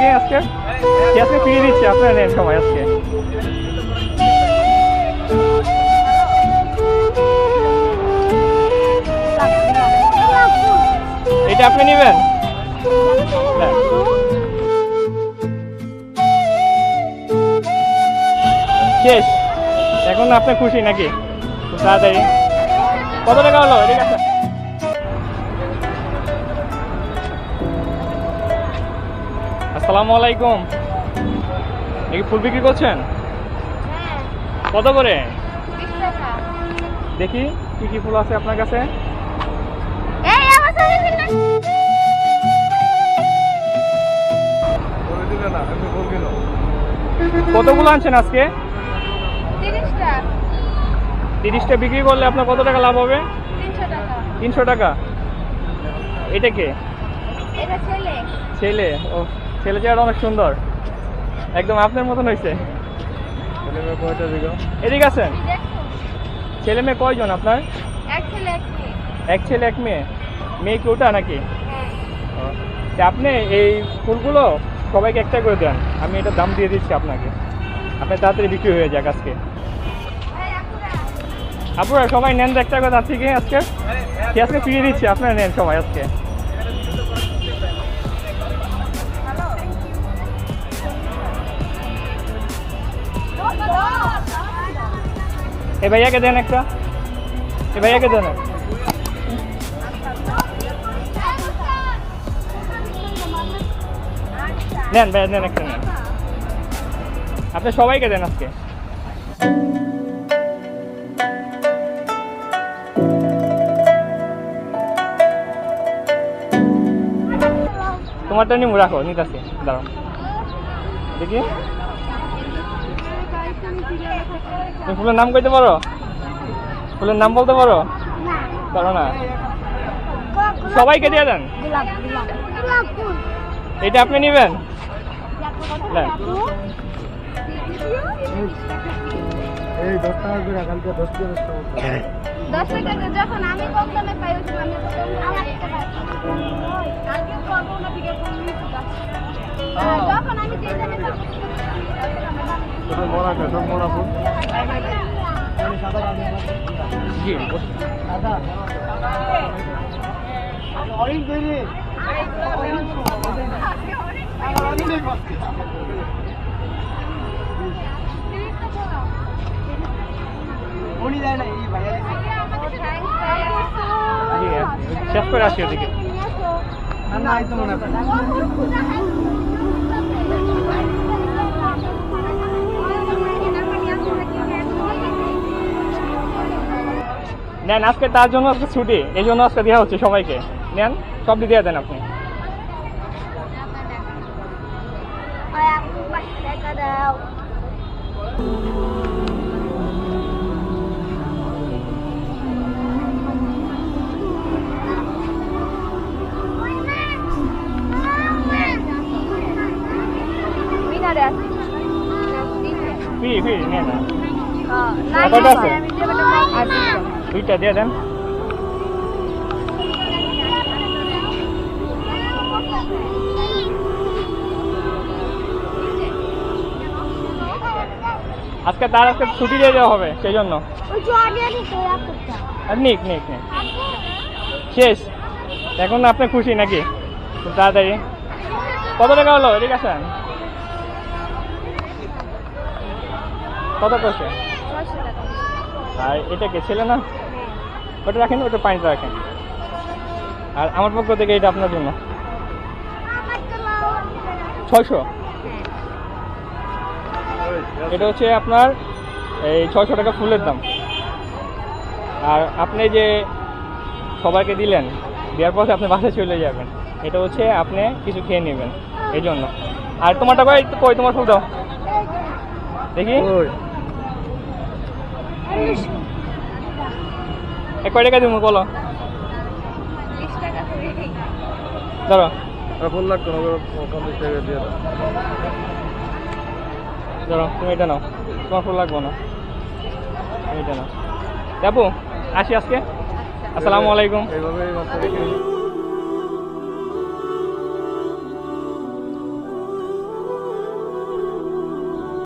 কি আজকে? আজকে ফিরিয়ে দিচ্ছি? নেন সময় আজকে। এটা আপনি নেবেন। শেষ। এখন আপনি খুশি নাকি? তাড়াতাড়ি। কত টাকা হলো? ঠিক আছে আসসালামু আলাইকুম। দেখি ফুল বিক্রি করছেন? কত করে? দেখি কি কি ফুল আছে আপনার কাছে? কতগুলো আনছেন আজকে? তিরিশটা বিক্রি করলে আপনার কত টাকা লাভ হবে? তিনশো টাকা। এটা কে? ছেলে ও। ছেলে চেহারা অনেক সুন্দর। একদম আপনার মতন হয়েছে এদিকে আছেন ছেলে মেয়ে কয়জন আপনার? এক ছেলে এক মেয়ে। মেয়ে। কি ওটা নাকি? ও, আপনি এই ফুলগুলো সবাইকে একটা করে দেন। আমি এটা দাম দিয়ে দিচ্ছি আপনাকে। আপনার তাড়াতাড়ি বিক্রি হয়ে যাক আজকে। আপনারা সবাই নেন একটা করে তার থেকে আজকে আজকে ফিরিয়ে দিচ্ছি? আপনারা নেন সবাই আজকে। এ ভাইয়াকে দেন একটা। এ ভাইয়াকে দেন। নেন ভাইয়া, নেন একটা নেন। আপনি সবাইকে দেন আজকে। তোমারটা নিমু, রাখো, নিতাছি, দাঁড়াও। দেখি। তুমি ফুলের নাম কইতে পারো? ফুলের নাম বলতে পারো? পারো না। সবাইকে দিয়ে দেন। এটা আপনি নেবেন? এই দশ টাকা করে কালকে দশ টাকা দশ টাকা যখন আমি কম দামে পাই আমি কম দামে কালকে তো আমি শেষ করে আসি ওদিকে। না না এই তো মনে হয়। নেন আজকে তার জন্য আজকে ছুটি এই জন্য আজকে দেওয়া হচ্ছে সবাইকে। নেন সব দিয়ে দেন আপনি। নেন। হ্যাঁ আছে? আছে দুইটা দিয়ে দেন। আজকে তার আজকে ছুটি দিয়ে দেওয়া হবে, সেই জন্য। নিক নিক নিক। শেষ। এখন আপনি খুশি নাকি? তাড়াতাড়ি। কত টাকা হলো? এদিকে আসেন। কত করছে আর এটা কে ছেলে না? ওটা রাখেন, ওটা পানিটা রাখেন। আর আমার পক্ষ থেকে এটা আপনার জন্য। ছয়শো? এটা হচ্ছে আপনার এই ছয়শো টাকা ফুলের দাম। আর আপনি যে সবাইকে দিলেন, দেওয়ার পরে আপনি বাসায় চলে যাবেন। এটা হচ্ছে আপনি কিছু খেয়ে নেবেন। এই জন্য। আর তোমারটা কই কই তোমার ফুল দাও? দেখি। কয় টাকা দিব বলো? ধরো। ফুল লাগতো পঞ্চাশ টাকা দিয়ে ধরো তুমি এটা নাও। তোমার ফুল লাগবো না। তুমি এটা নাও। যাব? আসি আজকে? আসসালামু আলাইকুম। এইভাবে